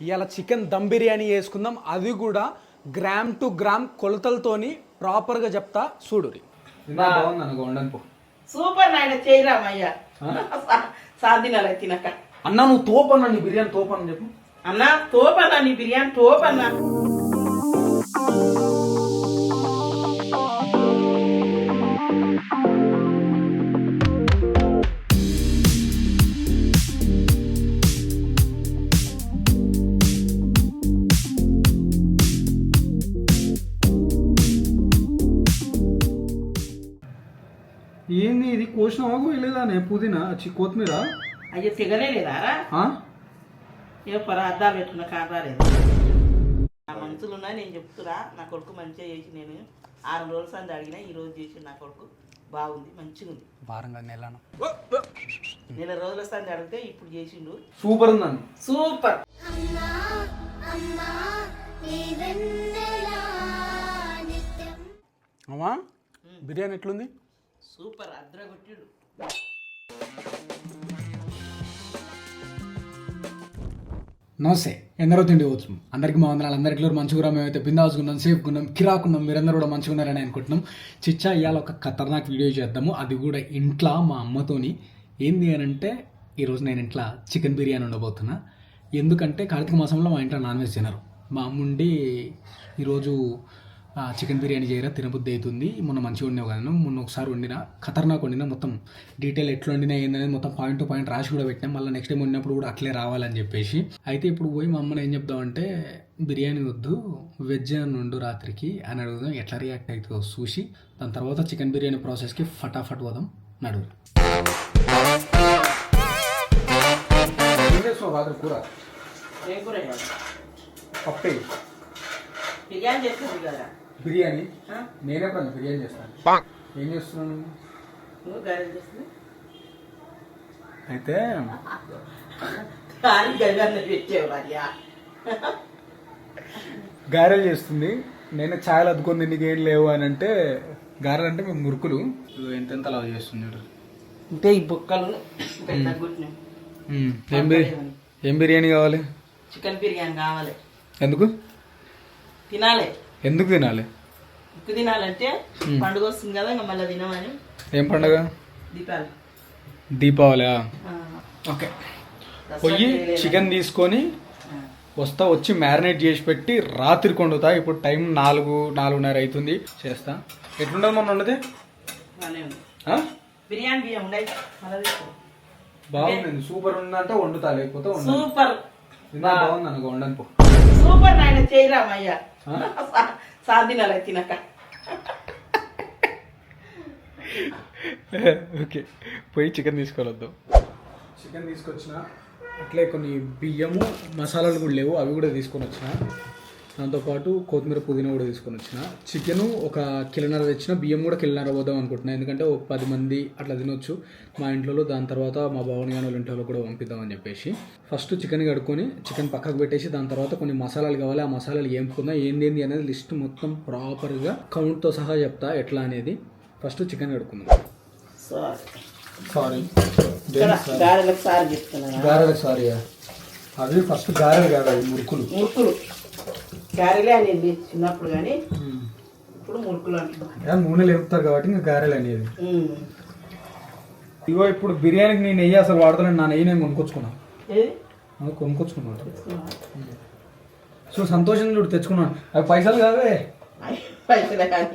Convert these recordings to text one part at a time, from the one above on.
ఇలా చికెన్ దమ్ బిర్యానీ వేసుకుందాం అది కూడా గ్రామ్ టు గ్రామ్ కొలతలతోని ప్రాపర్గా చెప్తా చూడురి పో. సూపర్ నాయన చేయరామయ్య సాధినాలు తినక. అన్న నువ్వు తోపన్నా నీ బిర్యానీ తోపని చెప్పు. అన్న తోపన్నా నీ బిర్యానీ తోపన్నా. కోసినావా కోయలేదా నే? పుదీనా? చి కొత్తిమీర? అయ్యో తిగలే లేదారా ఆ? ఏ పర అద్దాలు పెట్టుకున్న లేదు. నా మనసులు ఉన్నాయి నేను చెప్తురా నా కొడుకు మంచిగా చేసి నేను ఆరు రోజుల సంది అడిగినా ఈ రోజు చేసి నా కొడుకు. బాగుంది మంచిగా ఉంది. వారంగా నెలను. నెల రోజుల సంది అడిగితే ఇప్పుడు చేసిండు. సూపర్ ఉందండి. సూపర్. అమ్మా అమ్మా నీ వెన్నెలా నిత్యం? అమ్మా బిర్యానీ ఎట్లుంది? సూపర్ అద్రగొట్టిడు నమస్తే ఎందరో తిండి వచ్చు అందరికీ మా వందనాలు. అందరికీ మంచిగా మేమైతే బిందాసుకున్నాం సేఫ్కున్నాం కిరాకున్నాం మీరందరూ కూడా మంచిగా ఉన్నారని అనుకుంటున్నాం. చిచ్చా ఇవాళ ఒక ఖతర్నాక్ వీడియో చేద్దాము. అది కూడా ఇంట్లో మా అమ్మతోని. ఏంది అని అంటే ఈరోజు నేను ఇంట్లో చికెన్ బిర్యానీ ఉండబోతున్నా. ఎందుకంటే కార్తీక మాసంలో మా ఇంట్లో నాన్ వెజ్ తినరు. మా అమ్మ ఉండి ఈరోజు చికెన్ బిర్యానీ చేయరా తినబుద్ధి అవుతుంది. మొన్న మంచిగా వండినావు కదా మొన్న ఒకసారి వండిన ఖతర్నాక్ వండిన మొత్తం డీటెయిల్ ఎట్లా వండినా ఏందనేది మొత్తం పాయింట్ టు పాయింట్ రాసి కూడా పెట్టినాం. మళ్ళీ నెక్స్ట్ టైం వండినప్పుడు కూడా అట్లే రావాలని చెప్పేసి. అయితే ఇప్పుడు పోయి మా అమ్మని ఏం చెప్దామంటే బిర్యానీ వద్దు వెజ్ అని ఉండు రాత్రికి. అని అడుగుదాం ఎట్లా రియాక్ట్ అవుతుందో చూసి. దాని తర్వాత చికెన్ బిర్యానీ ప్రాసెస్కి ఫటాఫట్ పోదాం నడువు రాత్రి కూర? ఏం కూర చేయాలి? పప్పే. బిర్యానీ చేస్తుంది కదా బిర్యానీ. ఆ? నేనే పని బిర్యానీ చేస్తాను. ఏం చేస్తున్నాను నువ్వు గారెలు చేస్తుంది అయితే గారెలు చేస్తుంది. నేను ఛాయలు అద్దుకొని నీకు ఏం లేవు అని అంటే గారెలు అంటే మేము మురుకులు. ఎంతెంత అలా చేస్తున్నాడు? అంటే ఈ బుక్కలు ఏం బిర్యానీ ఏం బిర్యానీ కావాలి? చికెన్ బిర్యానీ కావాలి. ఎందుకు? తినాలి. ఎందుకు తినాలి? ఉక్కు తినాలంటే పండుగ వస్తుంది కదా ఇంకా మళ్ళీ తినమని. ఏం పండగ? దీపావళి. ఆ, ఓకే. దసరా పోయి చేయలేదా? చికెన్ తీసుకొని వస్తా వచ్చి మ్యారినేట్ చేసి పెట్టి రాత్రి కొండుతా. ఇప్పుడు టైం నాలుగు నాలుగున్నర అవుతుంది చేస్తా. ఎట్లుండదు మొన్న ఉండదు బిర్యానీ. బాగుంది. సూపర్ ఉందంటే వండుతా లేకపోతే. సూపర్. బాగుంది అనుకో వండను పో. సూపర్ నాయన చేయరామయ్య ఆ? సాధినాలే తినక ఓకే పోయి చికెన్ తీసుకోవద్దు చికెన్ తీసుకొచ్చిన అట్లే కొన్ని బియ్యము మసాలాలు కూడా లేవు అవి కూడా తీసుకొని వచ్చిన దాంతోపాటు కొత్తిమీర పుదీనా కూడా తీసుకొని వచ్చిన. చికెన్ ఒక కిలోన్నర తెచ్చిన బియ్యం కూడా కిలోన్నర పోదాం అనుకుంటున్నా. ఎందుకంటే ఒక పది మంది అట్లా తినొచ్చు. మా ఇంట్లో దాని తర్వాత మా బావని కానీ వాళ్ళ ఇంట్లో కూడా పంపిద్దామని చెప్పేసి ఫస్ట్ చికెన్ కడుక్కొని చికెన్ పక్కకు పెట్టేసి దాని తర్వాత కొన్ని మసాలాలు కావాలి. ఆ మసాలాలు ఏంపుకుందాం ఏంది ఏంది అనేది లిస్ట్ మొత్తం ప్రాపర్గా కౌంట్తో సహా చెప్తా ఎట్లా అనేది ఫస్ట్ చికెన్ కడుక్కుందాం. సారీ సారీ గారెలకు సారి అవి ఫస్ట్ గారెలు కాదు అవి మురుకులు. మురుకులు. గారెలే అనేది చిన్నప్పుడు కానీ ఇప్పుడు మురుకులు అంటున్నాం నూనె లేపుతారు కాబట్టి ఇంకా గారెలు అనేది. ఇగో ఇప్పుడు బిర్యానీకి నేను నెయ్యి అసలు వాడతాను నా నెయ్యి నేను కొనుక్కొచ్చుకున్నాను కొనుక్కొచ్చుకున్నాను సో సంతోషం చూడు తెచ్చుకున్నాను. అవి పైసలు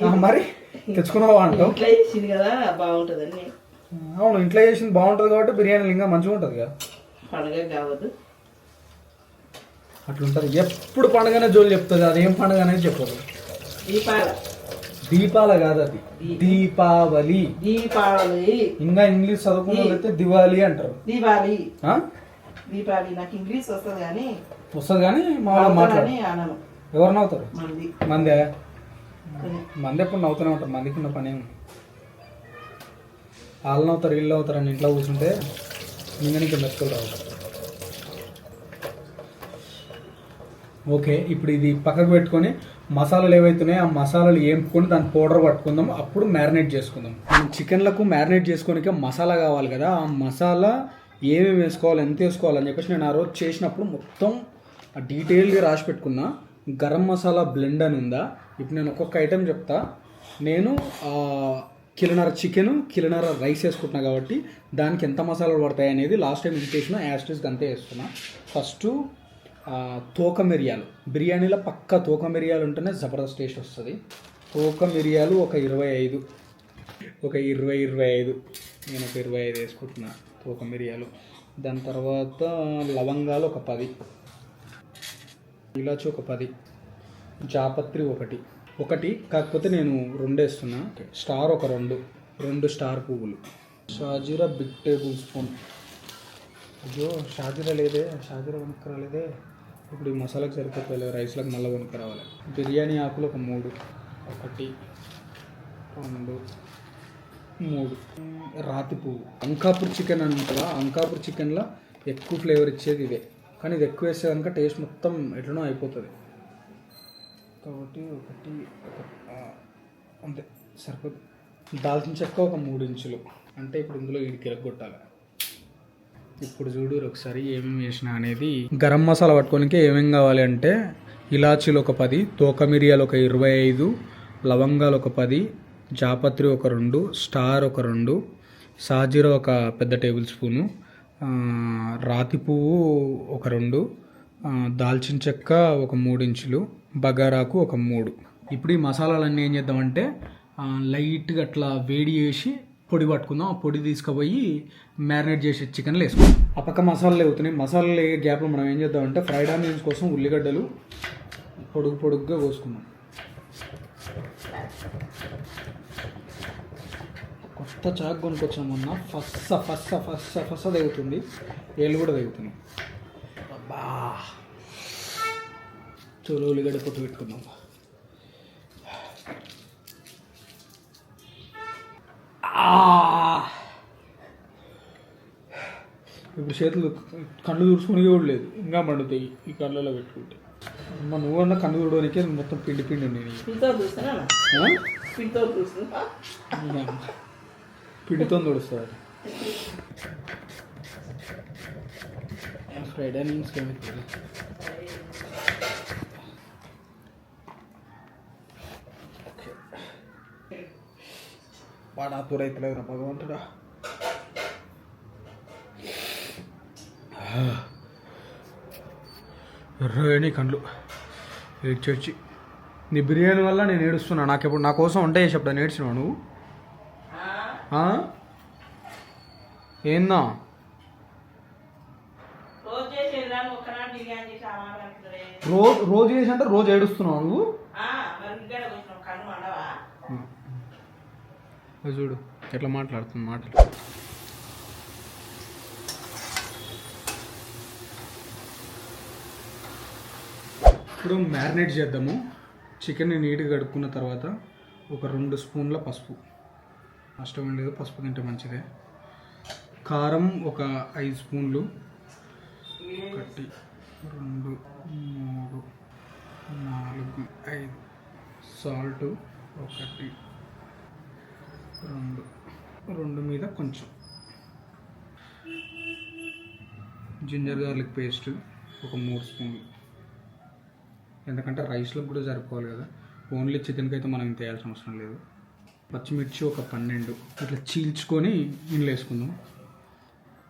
ఆ, మరి తెచ్చుకున్నావా అంటావు? ఇంట్లో ఇచ్చింది కదా బాగుంటుందని. అవును ఇంట్లో చేసింది బాగుంటుంది కాబట్టి బిర్యానీ ఇంకా మంచిగా ఉంటుంది కదా పండుగ కావద్దు. అట్లుంటుంది. ఎప్పుడు పండుగనే జోలు చెప్తుంది అది ఏం పండుగ అనేది చెప్పదు. దీపాల. దీపాల కాదు అది దీపావళి. దీపావళి. ఇంకా ఇంగ్లీష్ చదువుకున్న వాళ్ళైతే దివాళి అంటారు. దీపావళి ఆ? దీపావళి. నాకు ఇంగ్లీష్ వస్తుంది కానీ వస్తుంది కానీ మా వాళ్ళు మాట్లాడు ఎవరు నవ్వుతారు? మంది. మందే? ఎప్పుడు నవ్వుతూనే ఉంటారు. మందికి ఉన్న పని ఏమి వాళ్ళు నవ్వుతారు వీళ్ళు నవ్వుతారు అని ఇంట్లో కూర్చుంటే ఇంకా నీకు మెతుకులు ఓకే ఇప్పుడు ఇది పక్కకు పెట్టుకొని మసాలాలు ఏవైతున్నాయో ఆ మసాలాలు ఏంపుకొని దాని పౌడర్ పట్టుకుందాం అప్పుడు మ్యారినేట్ చేసుకుందాం మనం చికెన్లకు మ్యారినేట్ చేసుకోనికే మసాలా కావాలి కదా. ఆ మసాలా ఏమేమి వేసుకోవాలి ఎంత వేసుకోవాలని చెప్పేసి నేను ఆ రోజు చేసినప్పుడు మొత్తం డీటెయిల్గా రాసి పెట్టుకున్నా. గరం మసాలా బ్లెండ్ అని ఉందా? ఇప్పుడు నేను ఒక్కొక్క ఐటెం చెప్తా. నేను కిలనర చికెన్ కిలనర రైస్ వేసుకుంటున్నా కాబట్టి దానికి ఎంత మసాలాలు పడతాయి అనేది లాస్ట్ టైం ఇది చేసిన యాస్టిస్కి అంతే వేస్తున్నా. ఫస్ట్ తోక మిరియాలు బిర్యానీలో పక్క తోక మిరియాలు ఉంటేనే జబర్దస్త్ టేస్ట్ వస్తుంది. తోక మిరియాలు ఒక ఇరవై ఐదు. ఒక ఇరవై ఇరవై ఐదు. నేను ఒక ఇరవై ఐదు వేసుకుంటున్నా తోక మిరియాలు దాని తర్వాత లవంగాలు ఒక పది. ఇలాచి ఒక పది. జాపత్రి ఒకటి. ఒకటి కాకపోతే నేను రెండు వేస్తున్నా. స్టార్ ఒక రెండు. రెండు స్టార్ పువ్వులు. షాజీరా బిగ్ టేబుల్ స్పూన్. అయ్యో షాజీరా లేదే. షాజీరా కొనుక్కు రాలేదే ఇప్పుడు ఈ మసాలాకి సరిపోతుంది రైస్లకు మళ్ళీ కొనుక్కు రావాలి బిర్యానీ ఆకులు ఒక మూడు ఒకటి రెండు మూడు. రాతి పువ్వు. అంకాపూర్ చికెన్ అని ఉంటుందా అంకాపూర్ చికెన్లో ఎక్కువ ఫ్లేవర్ ఇచ్చేది ఇదే కానీ ఇది ఎక్కువ వేస్తే కనుక టేస్ట్ మొత్తం ఎట్లనో అయిపోతుంది. కాబట్టి ఒకటి ఒక అంతే సరిపోదు. దాల్చిన చెక్క ఒక మూడు ఇంచులు. అంటే ఇప్పుడు ఇందులో వీడికి ఎరగొట్టాలి ఇప్పుడు చూడు ఒకసారి ఏమేమి వేసిన అనేది గరం మసాలా పట్టుకోనికి ఏమేమి కావాలి అంటే ఇలాచీలు ఒక పది తోక మిరియాలు ఒక ఇరవై ఐదు లవంగాలు ఒక పది జాపత్రి ఒక రెండు స్టార్ ఒక రెండు సాజీరా ఒక పెద్ద టేబుల్ స్పూను రాతి పువ్వు ఒక రెండు దాల్చిన చెక్క ఒక మూడు ఇంచులు బగారాకు ఒక మూడు. ఇప్పుడు ఈ మసాలాలన్నీ ఏం చేద్దామంటే లైట్గా అట్లా వేడి చేసి పొడి పట్టుకుందాం. ఆ పొడి తీసుకుపోయి మ్యారినేట్ చేసి చికెన్లో వేసుకుందాం ఆ పక్క మసాలాలు అవుతున్నాయి మసాలాలు గ్యాప్లో మనం ఏం చేద్దామంటే ఫ్రైడ్ ఆనియన్స్ కోసం ఉల్లిగడ్డలు పొడుగు పొడుగ్గా కోసుకుందాం. కొత్త చాక్ కొనుక్కొచ్చాం మొన్న. ఫస్స ఫస్స ఫస్స ఫస్స తెగుతుంది ఏళ్ళు కూడా తెగుతున్నాయి అబ్బా! చోలో ఉల్లిగడ్డ పొట్టు పెట్టుకుందాం. ఇప్పుడు చేతులు కళ్ళు తుడుచుకుని కూడా లేదు. ఇంకా మండుతాయి ఈ కళ్ళలో పెట్టుకుంటే. అమ్మ నువ్వన్నా కన్ను తుడవడానికే మొత్తం పిండి పిండి నీకు. పిండితో తుడుస్తుంది ఫ్రైడే నుంచి వాడా తూరైతలేదు భగవంతుడా. ఎర్రని కండ్లు. ఏడ్చొచ్చి నీ బిర్యానీ వల్ల నేను ఏడుస్తున్నా. నాకు ఎప్పుడు నా కోసం వంట చేసేప్పుడు నేర్చినావు నువ్వు? ఏందా? రోజు రోజు చేసి అంటే రోజు ఏడుస్తున్నావు నువ్వు ఆ, మరి ఇక్కడ వచ్చిన కన్ను మండవా అది చూడు ఎట్లా మాట్లాడుతుంది మాటలు. ఇప్పుడు మ్యారినేట్ చేద్దాము. చికెన్ని నీట్గా కడుక్కున్న తర్వాత ఒక రెండు స్పూన్ల పసుపు. నష్టం ఏం లేదు పసుపు తింటే మంచిదే. కారం ఒక ఐదు స్పూన్లు. ఒకటి రెండు మూడు నాలుగు ఐదు. సాల్ట్ ఒకటి. రెండు. రెండు మీద కొంచెం. జింజర్ గార్లిక్ పేస్ట్ ఒక మూడు స్పూన్లు. ఎందుకంటే రైస్లో కూడా సరిపోవాలి కదా. ఓన్లీ చికెన్కి అయితే మనం ఇంత అవసరం లేదు. పచ్చిమిర్చి ఒక పన్నెండు. ఇట్లా చీల్చుకొని ఇంట్లో వేసుకుందాం.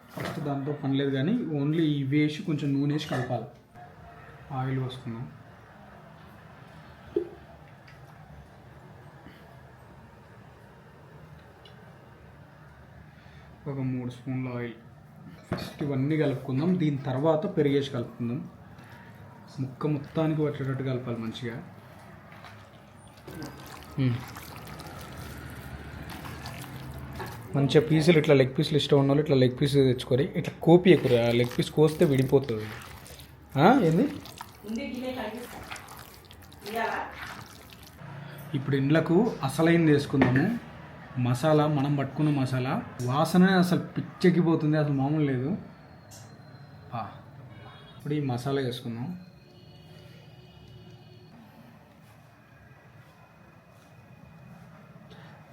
ఫస్ట్ దాంతో పని లేదు కానీ ఓన్లీ ఇవి వేసి కొంచెం నూనె వేసి కలపాలి. ఆయిల్ పోసుకుందాం. ఒక మూడు స్పూన్ల ఆయిల్. ఫస్ట్ ఇవన్నీ కలుపుకుందాం. దీని తర్వాత పెరిగేసి కలుపుకుందాం. ముక్క మొత్తానికి పట్టేటట్టు కలపాలి మంచిగా. మంచిగా పీసులు ఇట్లా లెగ్ పీసులు ఇష్టం ఉన్న వాళ్ళు ఇట్లా లెగ్ పీస్ తెచ్చుకొని ఇట్లా కోపి ఎక్కువ లెగ్ పీస్ కోస్తే విడిపోతుంది. ఆ, ఏంది? ఇప్పుడు ఇండ్లకు అసలైంది వేసుకుందాము. మసాలా మనం పట్టుకున్న మసాలా. వాసన అసలు పిచ్చెక్కిపోతుంది అసలు మామూలు లేదు. ఇప్పుడు ఈ మసాలా వేసుకుందాం.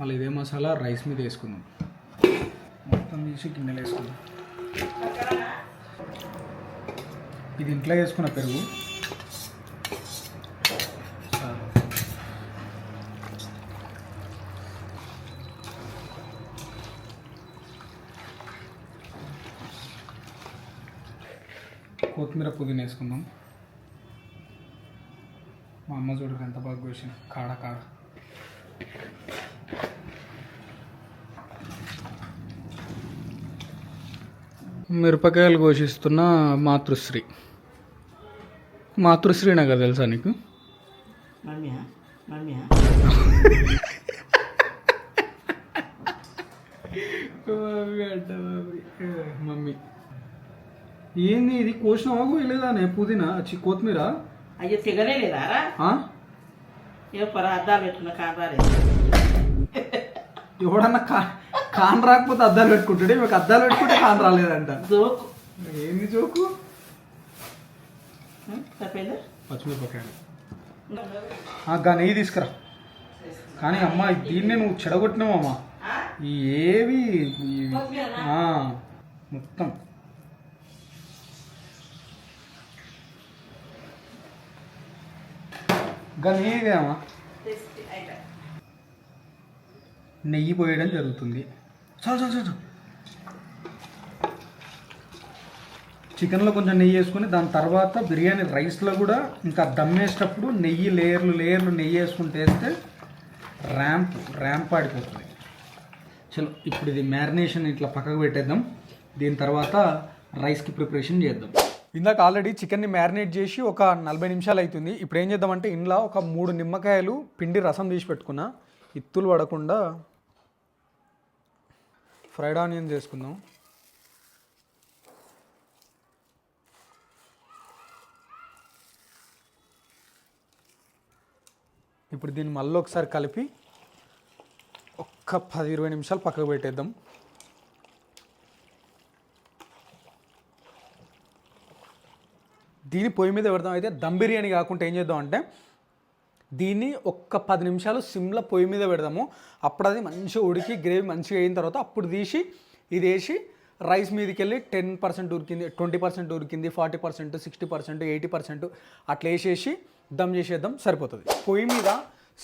మళ్ళీ ఇదే మసాలా రైస్ మీద వేసుకుందాం. మొత్తం తీసి గిన్నెలు వేసుకుందాం. ఇది ఇంట్లో వేసుకున్న పెరుగు కొత్తిమీర పుదీనా వేసుకుందాం. మా అమ్మ చూడరు ఎంత బాగా కోసిన కాడ కాడ. మిరపకాయలు కోసిస్తున్న మాతృశ్రీ. మాతృశ్రీ నాకు తెలుసా నీకు? మమ్మీ. ఏంది ఇది? కోసినావా కోయలేదానే పుదీనా? చి కొత్తిమీర? అయ్యో తిగలే లేదారా ఆ? ఏ పొర అద్దాలు పెట్టుకున్న ఎవడన్నా కా కాన్ రాకపోతే అద్దాలు పెట్టుకుంటాడు. మీకు అద్దాలు పెట్టుకుంటే కాన్ రాలేదంట. జోకు. ఏంది జోకు? తప్పేదా? పచ్చిమిరపకాయలు. గా నెయ్యి తీసుకురా. కానీ అమ్మ దీన్నే నువ్వు చెడగొట్టినావమ్మా. ఈ ఏవి? ఆ, మొత్తం. గా నెయ్యి పోయడం జరుగుతుంది. చాలు చాలు చాలు. చికెన్లో కొంచెం నెయ్యి వేసుకొని దాని తర్వాత బిర్యానీ రైస్లో కూడా ఇంకా దమ్ వేసేటప్పుడు నెయ్యి లేయర్లు లేయర్లు నెయ్యి వేసుకుంటే వేస్తే ర్యాంప్ ర్యాంప్ ఆడిపోతుంది. చలో ఇప్పుడు ఇది మ్యారినేషన్ ఇట్లా పక్కకు పెట్టేద్దాం. దీని తర్వాత రైస్కి ప్రిపరేషన్ చేద్దాం. ఇందాక ఆల్రెడీ చికెన్ని మ్యారినేట్ చేసి ఒక నలభై నిమిషాలు అవుతుంది ఇప్పుడు ఏం చేద్దామంటే ఇంట్లో ఒక మూడు నిమ్మకాయలు పిండి రసం తీసి పెట్టుకున్నా. ఇత్తులు పడకుండా ఫ్రైడ్ ఆనియన్ చేసుకుందాం. ఇప్పుడు దీన్ని మళ్ళీ ఒకసారి కలిపి ఒక్క పది ఇరవై నిమిషాలు పక్కకు పెట్టేద్దాం. దీని పొయ్యి మీద పెడదాం. అయితే దమ్ బిర్యానీ కాకుండా ఏం చేద్దాం అంటే దీన్ని ఒక్క పది నిమిషాలు సిమ్లో పొయ్యి మీద పెడదాము. అప్పుడు అది మంచిగా ఉడికి గ్రేవీ మంచిగా అయిన తర్వాత అప్పుడు తీసి ఇది వేసి రైస్ మీదకి వెళ్ళి టెన్ పర్సెంట్ ఉరికింది twenty percent ఉరికింది forty percent sixty percent eighty percent అట్లా వేసేసి దమ్ చేసేద్దాం. సరిపోతుంది. పొయ్యి మీద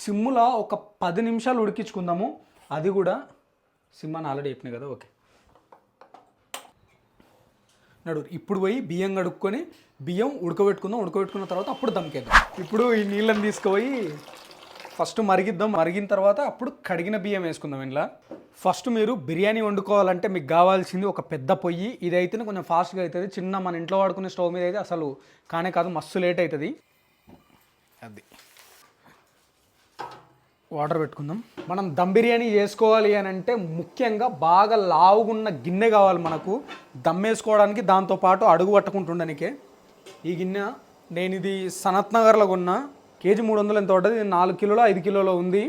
సిమ్ములో ఒక పది నిమిషాలు ఉడికించుకుందాము. అది కూడా సిమ్ అని ఆల్రెడీ చెప్పినాయి కదా ఓకే. నడు ఇప్పుడు పోయి బియ్యం కడుక్కొని బియ్యం ఉడకబెట్టుకుందాం ఉడకబెట్టుకున్న తర్వాత అప్పుడు దమ్కేద్దాం ఇప్పుడు ఈ నీళ్ళని తీసుకుపోయి ఫస్ట్ మరిగిద్దాం. మరిగిన తర్వాత అప్పుడు కడిగిన బియ్యం వేసుకుందాం ఇంట్లో ఫస్ట్ మీరు బిర్యానీ వండుకోవాలంటే మీకు కావాల్సింది ఒక పెద్ద పొయ్యి. ఇది అయితేనే కొంచెం ఫాస్ట్గా అవుతుంది చిన్న మన ఇంట్లో వాడుకునే స్టవ్ మీద అయితే అసలు కానే కాదు మస్తు లేట్ అవుతుంది. అది. వాటర్ పెట్టుకుందాం. మనం దమ్ బిర్యానీ చేసుకోవాలి అని అంటే ముఖ్యంగా బాగా లావుగున్న గిన్నె కావాలి మనకు. దమ్ వేసుకోవడానికి దాంతోపాటు అడుగు పట్టుకుంటుండనికే ఈ గిన్నె నేను ఇది సనత్ నగర్లో కొన్న. కేజీ మూడు వందలు ఎంత పడ్డది? నాలుగు కిలోలో ఐదు కిలోలో ఉంది.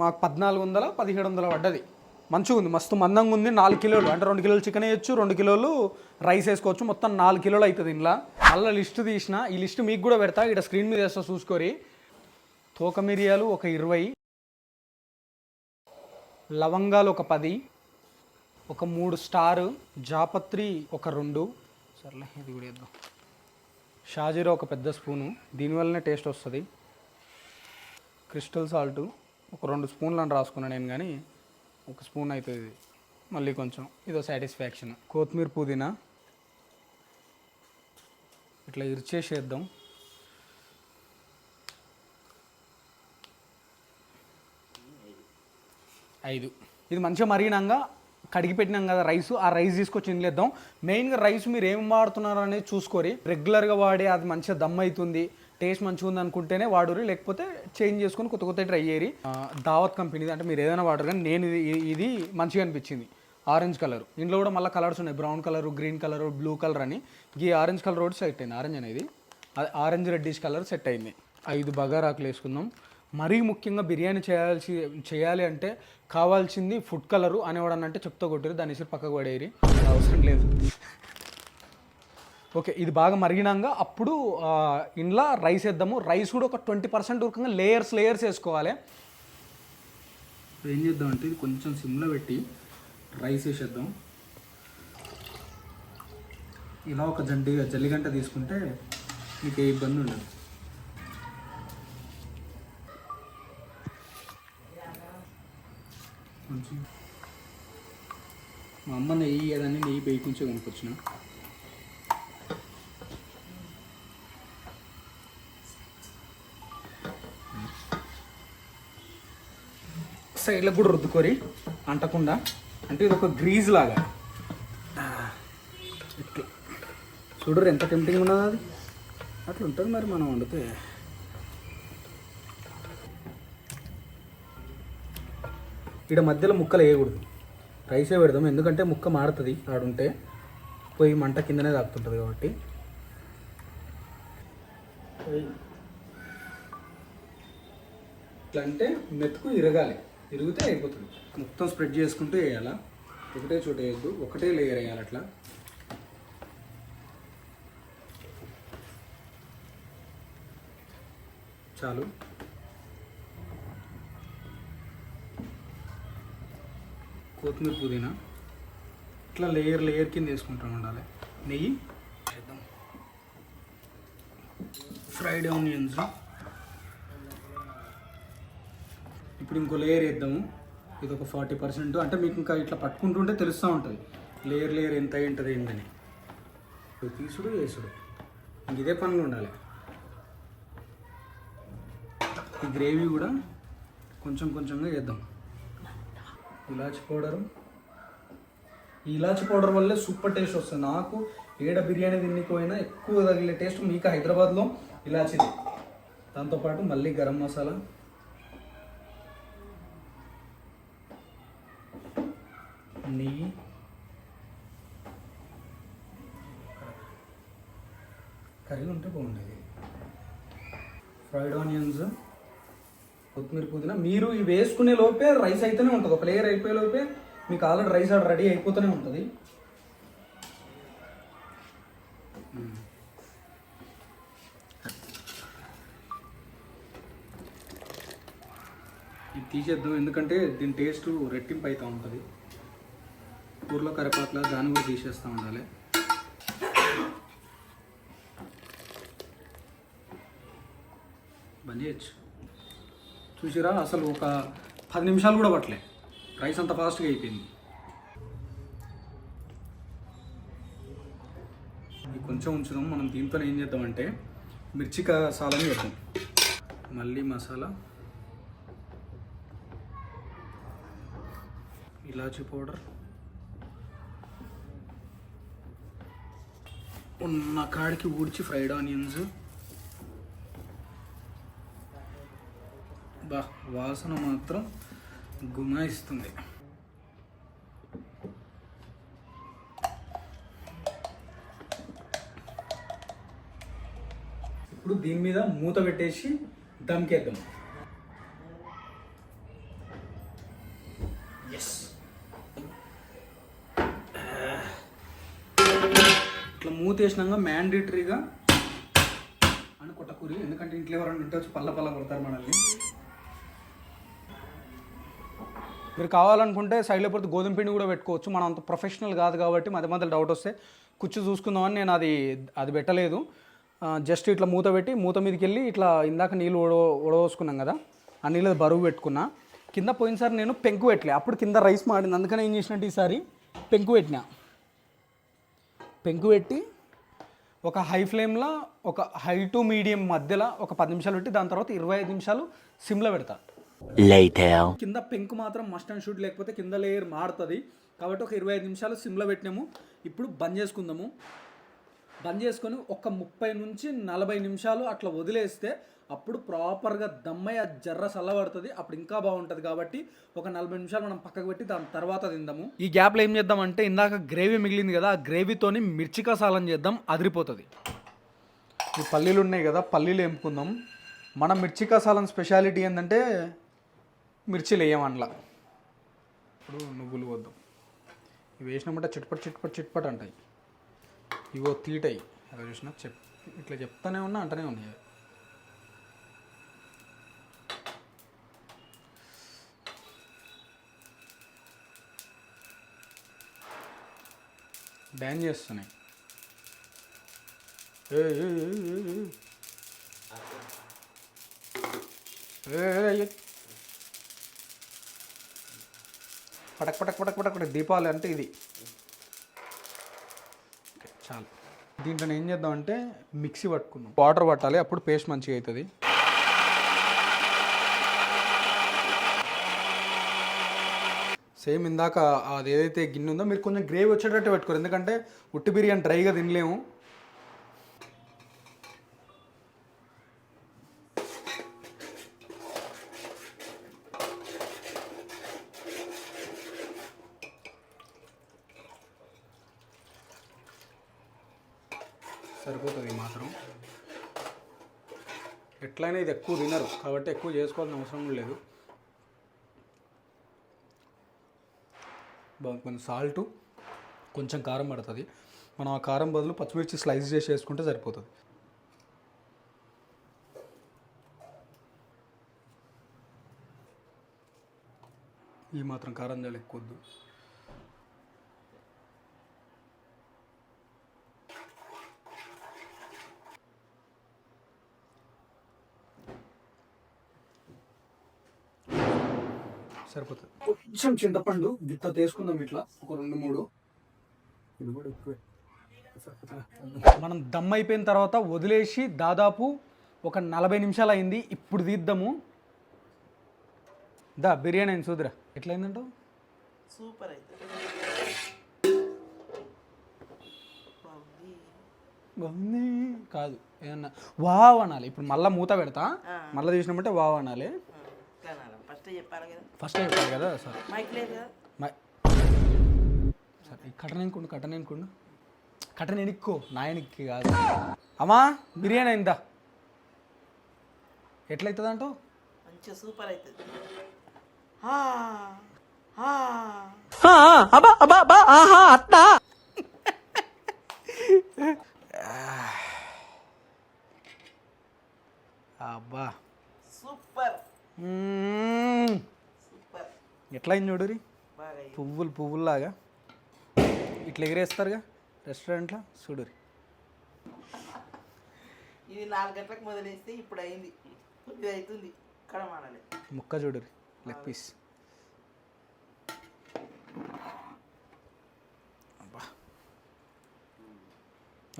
మాకు పద్నాలుగు వందల పదిహేడు వందల పడ్డది. మంచిగా ఉంది మస్తు మందంగా ఉంది. నాలుగు కిలోలు అంటే రెండు కిలోలు చికెన్ వేయచ్చు రెండు కిలోలు రైస్ వేసుకోవచ్చు. మొత్తం నాలుగు కిలోలు అవుతుంది ఇంట్లో మళ్ళీ లిస్ట్ తీసిన. ఈ లిస్ట్ మీకు కూడా పెడతా. ఇక్కడ స్క్రీన్ మీద వేస్తా చూసుకోరి. తోక మిరియాలు ఒక ఇరవై లవంగాలు ఒక పది ఒక మూడు స్టారు జాపత్రి ఒక రెండు. సర్లే ఇది కూడా వేద్దాం షాజీరా ఒక పెద్ద స్పూను దీనివల్లనే టేస్ట్ వస్తుంది. క్రిస్టల్ సాల్ట్ ఒక రెండు స్పూన్లు అని రాసుకున్నాను నేను కానీ ఒక స్పూన్ అవుతుంది ఇది. మళ్ళీ కొంచెం ఇదో సాటిస్ఫాక్షన్. కొత్తిమీర పుదీనా ఇట్లా ఇరిచేసేద్దాం. ఐదు. ఇది మంచిగా మరిగినాక కడిగి పెట్టినాం కదా రైస్ ఆ రైస్ తీసుకొచ్చి ఇందులేద్దాం మెయిన్గా రైస్ మీరు ఏం వాడుతున్నారు అనేది చూసుకోరి. రెగ్యులర్గా వాడి అది మంచిగా దమ్ అవుతుంది టేస్ట్ మంచిగా ఉంది అనుకుంటేనే వాడురి లేకపోతే చేంజ్ చేసుకొని కొత్త కొత్త ట్రై చేయరి. దావత్ కంపెనీది అంటే మీరు ఏదైనా వాడరు కానీ నేను ఇది ఇది మంచిగా అనిపించింది. ఆరెంజ్ కలర్ ఇంట్లో కూడా మళ్ళీ కలర్స్ ఉన్నాయి. Brown colour green colour blue colour అని. ఈ ఆరెంజ్ కలర్ కూడా సెట్ అయింది. ఆరెంజ్ అనేది. అది ఆరెంజ్ రెడ్డిష్ కలర్ సెట్ అయింది. ఐదు బగారాకులు వేసుకుందాం. మరీ ముఖ్యంగా బిర్యానీ చేయాల్సి చేయాలి అంటే కావాల్సింది ఫుడ్ కలరు అనేవాడు అంటే చెప్తా కొట్టారు దాని ఇసురు పక్కకు పడేరి అవసరం లేదు. ఓకే ఇది బాగా మరిగినాక అప్పుడు ఇంట్లో రైస్ వేద్దాము. రైస్ కూడా ఒక ట్వంటీ పర్సెంట్ ఉరకంగా లేయర్స్ లేయర్స్ వేసుకోవాలి. ఏం చేద్దాం అంటే ఇది కొంచెం సిమ్లో పెట్టి రైస్ వేసేద్దాం. ఇలా ఒక జండి జల్లిగంట తీసుకుంటే మీకు ఏ ఇబ్బంది ఉండదు. మా అమ్మ నెయ్యి ఏదని నెయ్యి బయట కొనుకొచ్చిన కొనుక్కొచ్చిన. సైడ్లో కూడా రుద్దుకొని అంటకుండా అంటే ఇది ఒక గ్రీజ్ లాగా. చూడరు ఎంత టెంప్టింగ్ ఉన్నది అది. అట్లా ఉంటుంది మరి మనం వండితే. ఇక్కడ మధ్యలో ముక్కలు వేయకూడదు. రైసే పెడదాం. ఎందుకంటే ముక్క మారుతుంది. ఆడుంటే పోయి మంట కిందనే తాగుతుంటుంది కాబట్టి. ఇట్లా అంటే మెతుకు ఇరగాలి. ఇరిగితే అయిపోతుంది. మొత్తం స్ప్రెడ్ చేసుకుంటూ వేయాలా? ఒకటే చోట వేయద్దు. ఒకటే లేయర్ వేయాలి అట్లా. చాలు. కొత్తిమీర పుదీనా. ఇట్లా లేయర్ లేయర్ కింద వేసుకుంటాం ఉండాలి నెయ్యి. చేద్దాం. ఫ్రైడ్ ఆనియన్స్ ఇప్పుడు ఇంకో లేయర్ వేద్దాము. ఇది ఒక ఫార్టీ పర్సెంట్ అంటే మీకు ఇంకా ఇట్లా పట్టుకుంటుంటే తెలుస్తూ ఉంటుంది. లేయర్ లేయర్ ఎంత అయి ఉంటుంది ఏంటని ఇప్పుడు తీసుడు వేసుడు. ఇంక ఇదే పనులు ఉండాలి. ఈ గ్రేవీ కూడా కొంచెం కొంచెంగా వేద్దాం. ఇలాచి పౌడరు. ఈ ఇలాచి పౌడర్ వల్లే సూపర్ టేస్ట్ వస్తుంది. నాకు ఏడ బిర్యానీ తిన్నిపోయినా ఎక్కువ తగిలే టేస్ట్ మీకు హైదరాబాద్లో ఇలాచిది. దాంతోపాటు మళ్ళీ గరం మసాలా. నెయ్యి. కర్రీ ఉంటే బాగుండేది. Fried onions. కొత్తిమీర పుదీనా. మీరు ఇవి వేసుకునే లోపే రైస్ అయితేనే ఉంటుంది. ఒక లేయర్ అయిపోయే లోపే మీకు ఆల్రెడీ రైస్ ఆడ రెడీ అయిపోతూనే ఉంటుంది. ఇది తీసేద్దాం. ఎందుకంటే దీని టేస్ట్ రెట్టింపు అవుతూ ఉంటుంది. కూరలో కరివేపాకులా దాన్ని కూడా తీసేస్తూ ఉండాలి. బంద్ చేయొచ్చు. చూసిరా అసలు ఒక పది నిమిషాలు కూడా పట్టలే. రైస్ అంత ఫాస్ట్గా అయిపోయింది. కొంచెం ఉంచుదాం. మనం దీంతో ఏం చేద్దామంటే మిర్చి సాలని చేద్దాం మళ్ళీ మసాలా ఇలాచీ పౌడర్ ఉన్న కాడికి ఊడ్చి ఫ్రైడ్ ఆనియన్స్ బా వాసన మాత్రం గుమాయిస్తుంది. ఇప్పుడు దీని మీద మూత పెట్టేసి దమ్కేద్దాం. ఎస్ ఇట్లా మూత వేసినాక మ్యాండేటరీగా అని కొట్టకూరి ఎందుకంటే ఇంట్లో ఎవరైనా ఉంటే వచ్చి పల్ల పల్ల కొడతారు మనల్ని. మీరు కావాలనుకుంటే సైడ్లో పడితే గోధుమ పిండి కూడా పెట్టుకోవచ్చు. మనం అంత ప్రొఫెషనల్ కాదు కాబట్టి మధ్య మధ్యలో డౌట్ వస్తే కుచ్చు చూసుకుందామని నేను అది అది పెట్టలేదు. జస్ట్ ఇట్లా మూత పెట్టి మూత మీదకి వెళ్ళి ఇట్లా ఇందాక నీళ్ళు ఉడ ఉడవసుకున్నాం కదా ఆ నీళ్ళు బరువు పెట్టుకున్నా. కింద పోయినసారి నేను పెంకు పెట్టలే. అప్పుడు కింద రైస్ మాడింది. అందుకని ఏం చేసినట్టు ఈసారి పెంకు పెట్టిన. పెంకు పెట్టి ఒక హై ఫ్లేమ్లో ఒక హై టు మీడియం మధ్యలో ఒక పది నిమిషాలు పెట్టి దాని తర్వాత ఇరవై ఐదు నిమిషాలు సిమ్లో పెడతాను కింద పెంకు మాత్రం మస్ట్ అండ్ షూట్ లేకపోతే కింద లేయర్ మారుతుంది. కాబట్టి ఒక ఇరవై ఐదు నిమిషాలు సిమ్లో పెట్టినాము. ఇప్పుడు బంద్ చేసుకుందాము. బంద్ చేసుకొని ఒక ముప్పై నుంచి నలభై నిమిషాలు అట్లా వదిలేస్తే అప్పుడు ప్రాపర్గా దమ్మయ్య జర్ర చల్లబడుతుంది. అప్పుడు ఇంకా బాగుంటుంది కాబట్టి ఒక నలభై నిమిషాలు మనం పక్కకు పెట్టి దాని తర్వాత తిందాము. ఈ గ్యాప్లో ఏం చేద్దాం అంటే ఇందాక గ్రేవీ మిగిలింది కదా ఆ గ్రేవీతోని మిర్చి కసాలం చేద్దాం. అదిరిపోతుంది. ఈ పల్లీలు ఉన్నాయి కదా పల్లీలు ఎంపుకుందాం మన మిర్చి కసాలం స్పెషాలిటీ ఏంటంటే మిర్చిలు వేయమనలా ఇప్పుడు నువ్వులు వద్దాం. ఇవి వేసినామంటే చిట్పట్ చిట్పట్ చిట్పట్ అంటాయి. ఇవో తీటాయి. అలా చూసినా చెప్ ఇట్లా చెప్తానే ఉన్నా అంటనే ఉన్నాయి అవి. డ్యాన్ చేస్తున్నాయి. ఏ ఏ, ఏ, ఏ, ఏ. ఏ, ఏ, ఏ. పటక్ పటక్ పటక్ పటక్ పటక్ దీపావళి అంటే ఇది. చాలు. దీంట్లో ఏం చేద్దామంటే మిక్సీ పట్టుకున్నాం వాటర్ పట్టాలి అప్పుడు పేస్ట్ మంచిగా అవుతుంది. సేమ్ ఇందాక అది ఏదైతే గిన్నె ఉందో మీరు కొంచెం గ్రేవీ వచ్చేటట్టు పెట్టుకోరు. ఎందుకంటే ఉట్టి బిర్యానీ డ్రైగా తినలేము. సరిపోతుంది మాత్రం. ఎట్లయినా ఇది ఎక్కువ తినరు. కాబట్టి ఎక్కువ చేసుకోవాల్సిన అవసరం లేదు. కొంచెం సాల్ట్ కొంచెం కారం పడుతుంది. మనం ఆ కారం బదులు పచ్చిమిర్చి స్లైస్ చేసి వేసుకుంటే సరిపోతుంది. ఈ మాత్రం కారం చాలా ఎక్కువ సరిపోతుంది. కొంచెం చింతపండు గిత్త తీసుకుందాం ఇట్లా ఒక రెండు మూడు. ఇది కూడా ఎక్కువే. మనం దమ్ అయిపోయిన తర్వాత వదిలేసి దాదాపు ఒక నలభై నిమిషాలు అయింది ఇప్పుడు తీద్దాము. దా బిర్యానీ అయింది చూద్దురా. ఎట్లయిందంటావు సూపర్ అయితే. బాగుంది కాదు ఏమన్నా వావ్ అనాలి. ఇప్పుడు మళ్ళీ మూత పెడతా. మళ్ళీ తీసినామంటే వావ్ అనాలి. ఫస్ట్ చెప్పాలి కదా. ఫస్ట్ చెప్పాలి కదా? సార్. మైక్ లేదు కదా? మై సరే ఈ కట్టన ఎనుకుండు కట్టన ఎనుకుండు కట్టన ఎనుక్కో నా ఎనికి కాదు. అమ్మా బిర్యానీ అయిందా? ఎట్లయితుంది అంటావు? మంచిగా సూపర్ అవుతుంది. అబ్బా సూపర్. సూపర్ ఎట్లయింది చూడురి? అయింది. పువ్వులు పువ్వుల్లాగా. ఇట్లా ఎగిరేస్తారుగా రెస్టారెంట్లో? చూడురి. ఇది నాలుగు గంటలకు మొదలేస్తే ఇప్పుడు అయింది. ఇది అవుతుంది. ఇక్కడ మాడాలి ముక్క చూడురి. Leg piece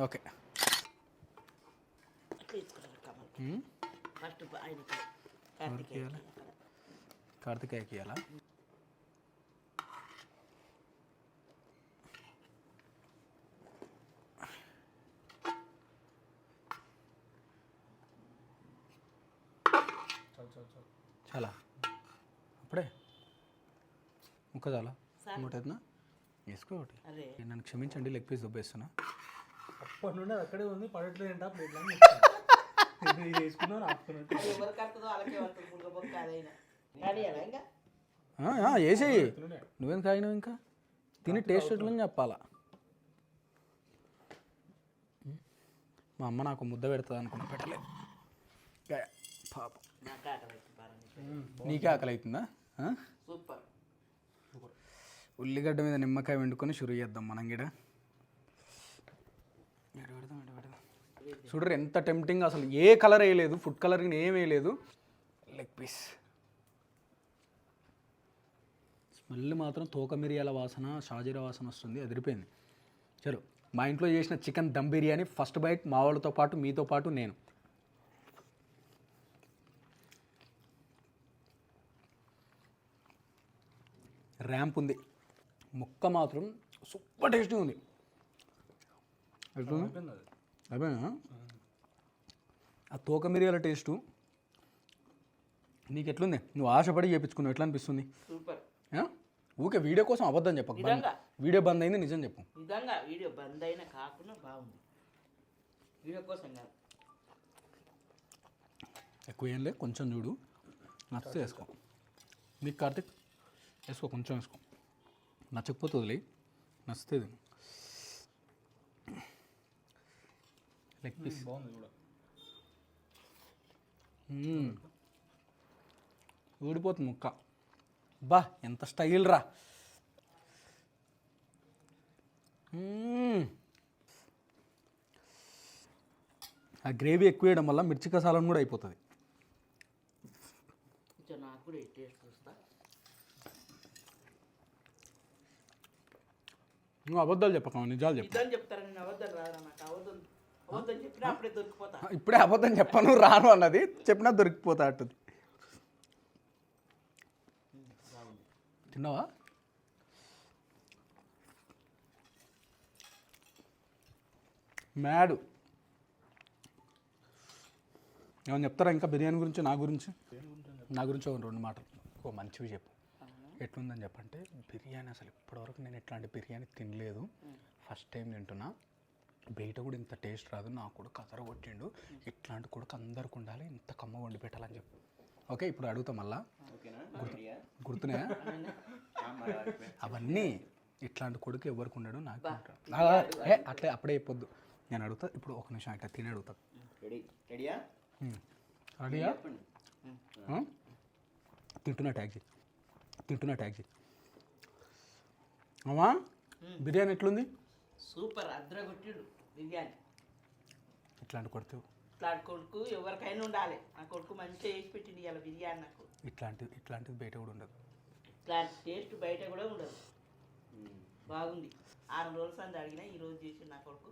okay. కార్తికేయ. కార్తికేయకి ఇవ్వాలా చాలా అప్పుడే ముక్క చాలా ఇంకోటేనా వేసుకో ఒకటి. నన్ను క్షమించండి లెగ్ పీస్ దుబ్బేస్తున్నా. అప్పటి నుండి అది అక్కడే ఉంది పడట్లేదు ఏంటా ప్లేట్లో వేసేయి. నువ్వేం కాగినావు ఇంకా? తిని టేస్ట్ ఎట్లని చెప్పాలా? మా అమ్మ నాకు ముద్ద పెడుతుంది అనుకున్నా పెట్టలే గా, పాపం. నాకు ఆకలి అవుతుంది? సూపర్. ఉల్లిగడ్డ మీద నిమ్మకాయ వండుకొని షురు చేద్దాం మనం గిడ. చూడరు ఎంత టెంప్టింగ్ అసలు. ఏ కలర్ వేయలేదు ఫుడ్ కలర్ ఏం వేయలేదు. లెగ్ పీస్ స్మెల్ మాత్రం తోక మిరియాల వాసన షాజీరా వాసన వస్తుంది అదిరిపోయింది. చలో మా ఇంట్లో చేసిన chicken dum biryani first bite మా వాళ్ళతో పాటు మీతో పాటు నేను. ర్యాంప్ ఉంది. ముక్క మాత్రం సూపర్ టేస్టీ ఉంది. ఎట్లుంది అయిపోయినా ఆ తోక మిరియాల టేస్టు నీకు ఎట్లుంది నువ్వు ఆశపడి చేపించుకున్నావు ఎట్లా అనిపిస్తుంది సూపర్? ఊకే వీడియో కోసం అబద్ధం చెప్పకు. వీడియో బంద్ అయింది నిజం చెప్పు. నిజంగా వీడియో బంద్ అయినా కాకుండా బాగుంది. వీడియో కోసం కాదు. ఎక్కువ ఏం లేదు కొంచెం చూడు. నచ్చితే వేసుకో. నీకు కార్తిక్ వేసుకో కొంచెం వేసుకో. నచ్చకపోతే వదిలే నచ్చితే. లెగ్ పీస్ బాగుంది కూడా. ఊడిపోతుంది ముక్క. బా ఎంత స్టైల్ రా. ఆ గ్రేవీ ఎక్కువ వేయడం వల్ల మిర్చి కసాలం కూడా అయిపోతుంది. నాకు కూడా నువ్వు అబద్ధాలు చెప్పకం నిజాలు చెప్పు. ఇప్పుడే అబద్ధం చెప్పను రాను అన్నది. చెప్పినా దొరికిపోతా అంటుంది. తిన్నావా? మ్యాడు. ఏమైనా చెప్తారా ఇంకా బిర్యానీ గురించి నా గురించి? నా గురించి రెండు మాటలు. ఓ మంచివి చెప్పు. ఎట్లుందని చెప్పంటే బిర్యానీ అసలు ఇప్పటివరకు నేను ఇట్లాంటి బిర్యానీ తినలేదు. ఫస్ట్ టైం తింటున్నా. బయట కూడా ఇంత టేస్ట్ రాదు. నా కొడుకు కసర కొట్టిండు. ఇట్లాంటి కొడుకు అందరికి ఉండాలి. ఇంత కమ్మ వండి పెట్టాలని చెప్పు. ఓకే ఇప్పుడు అడుగుతా మళ్ళా. గుర్తున్నాయా? అవన్నీ ఇట్లాంటి కొడుకు ఎవరికి ఉండడు నాకు అట్లే అప్పుడే చెప్పొద్దు నేను అడుగుతా. ఇప్పుడు ఒక నిమిషం ఇట్లా తిని అడుగుతా. రెడీ? రెడీయా? రెడీయా? తింటున్నా ట్యాక్సీ తింటున్నా ట్యాక్సీ అమ్మా బిర్యానీ ఎట్లుంది? సూపర్ అద్రగొట్టిడు బిర్యానీ. ఇట్లాంటి కొడుతు ఇట్లాంటి కొడుకు ఎవరికైనా ఉండాలి. నా కొడుకు మంచిగా చేసి పెట్టింది ఇలా బిర్యానీ నాకు. ఇట్లాంటి ఇట్లాంటిది బయట కూడా ఉండదు. ఇట్లాంటి టేస్ట్ బయట కూడా ఉండదు. బాగుంది. ఆరు రోజుల సంది అడిగినా ఈ రోజు చేసి నా కొడుకు.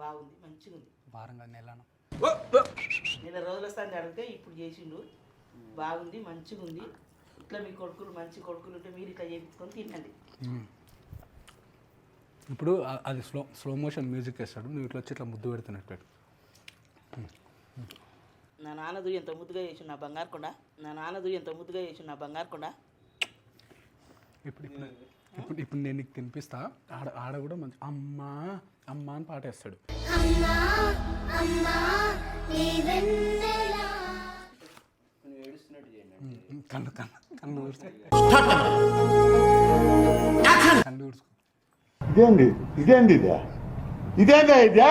బాగుంది మంచిగా ఉంది వారంగా నెలను? నెల రోజుల సంది అడిగితే ఇప్పుడు చేసిండు. బాగుంది మంచిగా ఉంది ఇట్లా మీ కొడుకులు మంచి కొడుకులు ఉంటే మీరు ఇట్లా చేయించుకొని తినండి. ఇప్పుడు అది స్లో స్లో మోషన్ మ్యూజిక్ వేస్తాడు నువ్వు ఇట్లా వచ్చి ఇట్లా ముద్దు పెడుతున్నట్టు. నా నాన్నదు ఎంత ముద్దుగా చేసి నా బంగారు కొండ? నా నాన్నదు ఎంత ముద్దుగా చేసి నా బంగారు కొండ? ఇప్పుడు ఇప్పుడు ఇప్పుడు ఇప్పుడు నేను నీకు తినిపిస్తా. ఆడ ఆడ కూడా మంచి అమ్మా అమ్మా అని పాట వేస్తాడు. కన్ను కన్ను కన్ను ఊడ్చుకో కన్ను ఊడ్చుకో ఇదేంది? ఇదేంది ఇదే? ఇదేందా ఇదే?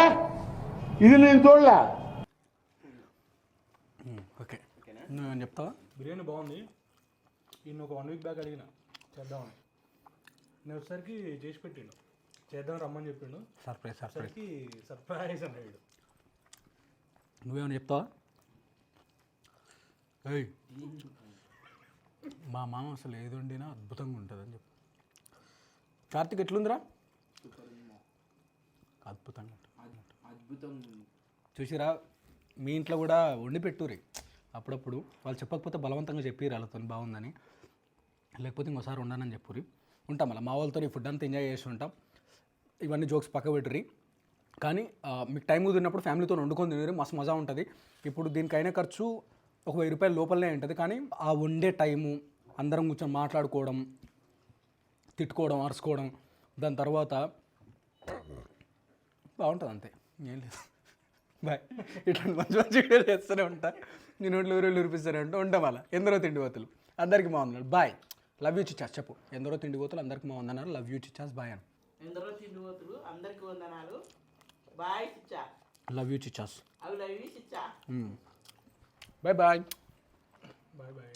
ఇది నేను చూడలే. ఓకే. నువ్వేం చెప్తావా? బిర్యానీ బాగుంది. ఈయన ఒక వన్ వీక్ బ్యాక్ అడిగిన. చేద్దామని. నేను వచ్చేసరికి చేసి పెట్టిండు. చేద్దాం రమ్మని చెప్పిండు. సర్ప్రైజ్ సర్ప్రైజ్ వచ్చేసరికి సర్ప్రైజ్ అన్నాడు నువ్వేమైనా చెప్తావా? ఏయ్. మా మామ అసలు ఏది వండినా అద్భుతంగా ఉంటుందని చెప్పు. కార్తిక్ ఎట్లుందిరా? అద్భుతంగా ఉంటుంది. అద్భుతం చూసిరా మీ ఇంట్లో కూడా వండి పెట్టుర్రి. అప్పుడప్పుడు వాళ్ళు చెప్పకపోతే బలవంతంగా చెప్పిర్రు వాళ్ళతో బాగుందని. లేకపోతే ఇంకోసారి ఉండనని చెప్పుర్రి. ఉంటాం అలా మా వాళ్ళతో ఈ ఫుడ్ అంతా ఎంజాయ్ చేసి ఉంటాం. ఇవన్నీ జోక్స్ పక్క పెట్టుర్రి. కానీ మీకు టైం కుదిరినప్పుడు ఫ్యామిలీతో వండుకొని తినరు మస్తు మజా ఉంటుంది. ఇప్పుడు దీనికైనా ఖర్చు ఒక వెయ్యి రూపాయల లోపలనే ఉంటుంది. కానీ ఆ వండే టైము అందరం కూర్చొని మాట్లాడుకోవడం తిట్టుకోవడం అరుచుకోవడం దాని తర్వాత బాగుంటుంది అంతే. ఏం లేదు. బాయ్. ఇట్లాంటి మంచి మంచి వీడియోలు చేస్తూనే ఉంటా. నేను ఒంట్లో ఊరు ఊరిపిస్తూనే ఉంటా. ఉంటాం అలా ఎందరో తిండి పోతులు అందరికీ బాగున్నారు బాయ్. Love you చిచ్చాస్. చెప్పు. ఎందరో తిండి పోతులు అందరికీ బాగుందన్నారు. లవ్ యూ చిచ్చాస్. బాయ్ అని. ఎందరో తిండిపోతులు అందరికి వందనాలు. బాయ్ చిచ్చా. లవ్ యూ చిచ్చాస్. అవి లవి చిచ్చా. Bye bye bye bye